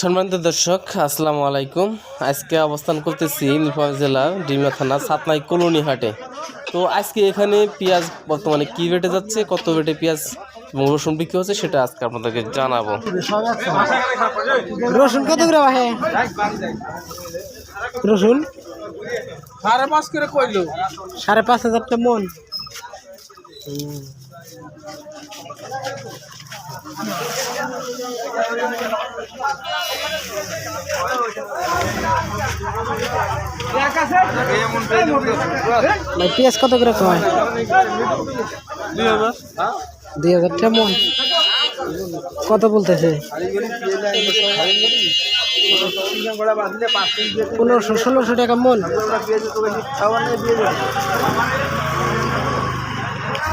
সম্মানিত দর্শক আসসালামু আলাইকুম। আজকে অবস্থান করতেছি নীলফামারী জেলার ডিমলা থানা সাতনাই কলোনি হাটে। তো আজকে এখানে পেঁয়াজ বর্তমানে কি রেটে যাচ্ছে কত রেটে পেঁয়াজ এবং রসুন বিক্রি হচ্ছে সেটা আজকে আপনাদেরকে জানাব। রসুন কত গ্রাম আছে রসুন? সাড়ে পাঁচ করে কইলো। সাড়ে পাঁচ হাজার টাকা মন। ভাই, পেঁয়াজ কত করে কয়? দুই হাজার। টাকা মন কত বলতেছে? পনেরোশো, ষোলোশো টাকা মন।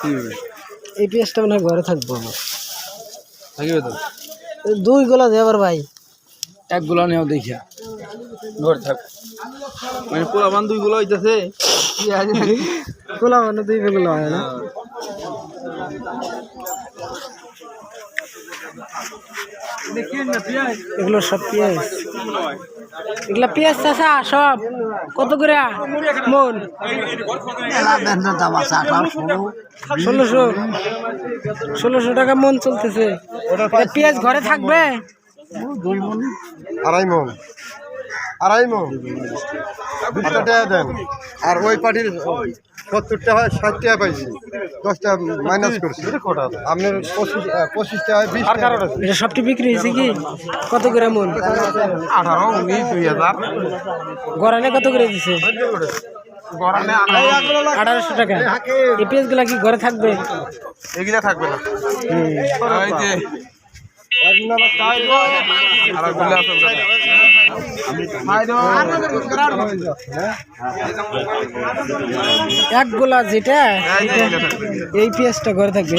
হয় এপিএসটা মনে হয় ঘরে থাকব আমার। থাকিবে তো? এই দুই গোলা দেবার ভাই। একগুলা নেও দেখিয়া। ঘরে থাক। মানে পোলা মান দুই গুলো হইতাছে। গোলা মানে দুই বেগুলো হয় না। এগুলো সব পেঁয়াজ। এগুলো পেঁয়াজ চাষা, সব। কত করে? মন? ষোলোশো। ষোলোশো টাকা মন চলতেছে। পেঁয়াজ ঘরে থাকবে? আড়াই মন। আড়াই মন। টাকা দেন। আর ওই পার্টির সত্তর টাকা ষাট টাকা পাইছি। দশ টাকা মাইনাস করছি। আপনার পঁচিশ টাকা বিশ টাকা এটা সবটি বিক্রি হয়েছে কি? কত করে মন? আঠারো উনিশ দুই হাজার। গড়ানে কত করে দিছে? আঠারোশো টাকা। গুলা কি ঘরে থাকবে? এগুলা থাকবে না। এক গোলা যেটা, এই পেঁয়াজটা ঘরে থাকবে।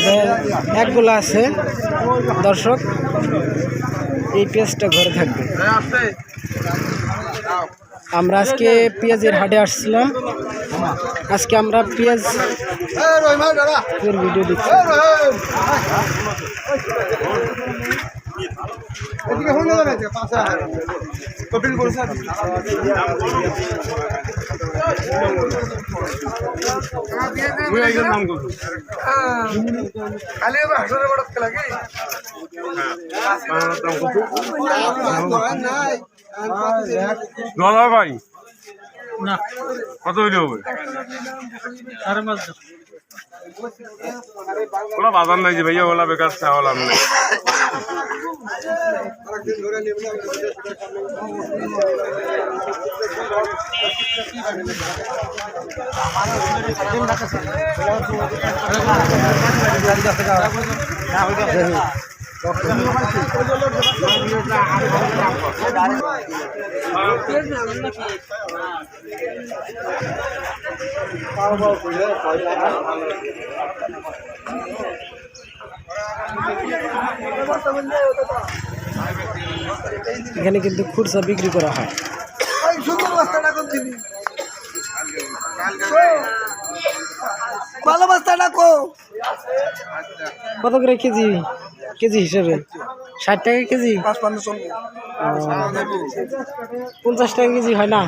এক গোলা আছে, দর্শক, এই পেঁয়াজটা ঘরে থাকবে। আমরা আজকে পেঁয়াজের হাটে আসছিলাম। আজকে আমরা পেঁয়াজ এর ভিডিও দিচ্ছি এদিকে দাদা ভাই কত হইলে হবে? ওলা বাজার নাই যে ভাইয়া ওলা বেকার চা হলাম নাই। এখানে কিন্তু খুরসা বিক্রি করা হয়। ভালো বাস্তাটা কো? কত করে কেজি? কেজি হিসেবে। ষাট টাকা কেজি? পঞ্চাশ টাকা কেজি হয় না?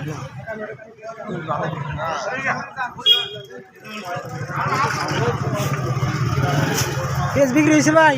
পেঁয়াজ বিক্রি হয়েছে ভাই?